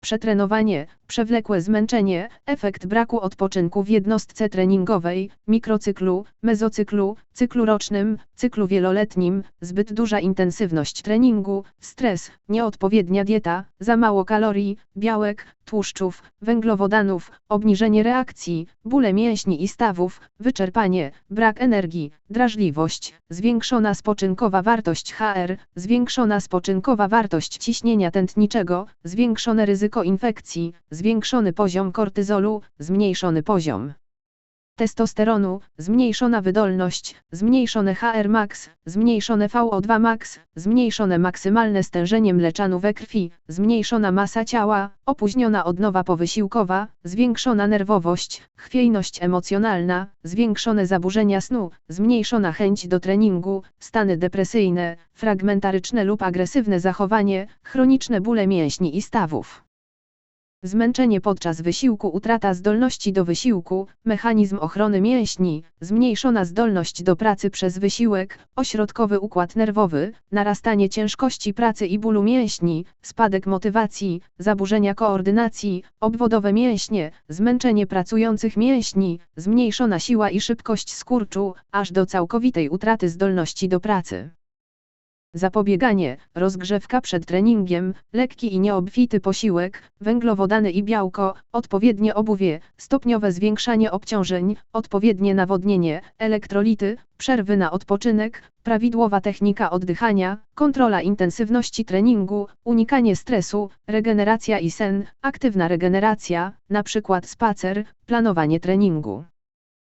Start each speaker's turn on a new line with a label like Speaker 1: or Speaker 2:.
Speaker 1: Przetrenowanie, przewlekłe zmęczenie, efekt braku odpoczynku w jednostce treningowej, mikrocyklu, mezocyklu, cyklu rocznym, cyklu wieloletnim, zbyt duża intensywność treningu, stres, nieodpowiednia dieta, za mało kalorii, białek, tłuszczów, węglowodanów, obniżenie reakcji, bóle mięśni i stawów, wyczerpanie, brak energii, drażliwość, zwiększona spoczynkowa wartość HR, zwiększona spoczynkowa wartość ciśnienia tętniczego, zwiększone ryzyko infekcji, zwiększony poziom kortyzolu, zmniejszony poziom testosteronu, zmniejszona wydolność, zmniejszone HR max, zmniejszone VO2 max, zmniejszone maksymalne stężenie mleczanu we krwi, zmniejszona masa ciała, opóźniona odnowa powysiłkowa, zwiększona nerwowość, chwiejność emocjonalna, zwiększone zaburzenia snu, zmniejszona chęć do treningu, stany depresyjne, fragmentaryczne lub agresywne zachowanie, chroniczne bóle mięśni i stawów. Zmęczenie podczas wysiłku, utrata zdolności do wysiłku, mechanizm ochrony mięśni, zmniejszona zdolność do pracy przez wysiłek, ośrodkowy układ nerwowy, narastanie ciężkości pracy i bólu mięśni, spadek motywacji, zaburzenia koordynacji, obwodowe mięśnie, zmęczenie pracujących mięśni, zmniejszona siła i szybkość skurczu, aż do całkowitej utraty zdolności do pracy. Zapobieganie, rozgrzewka przed treningiem, lekki i nieobfity posiłek, węglowodany i białko, odpowiednie obuwie, stopniowe zwiększanie obciążeń, odpowiednie nawodnienie, elektrolity, przerwy na odpoczynek, prawidłowa technika oddychania, kontrola intensywności treningu, unikanie stresu, regeneracja i sen, aktywna regeneracja, np. spacer, planowanie treningu.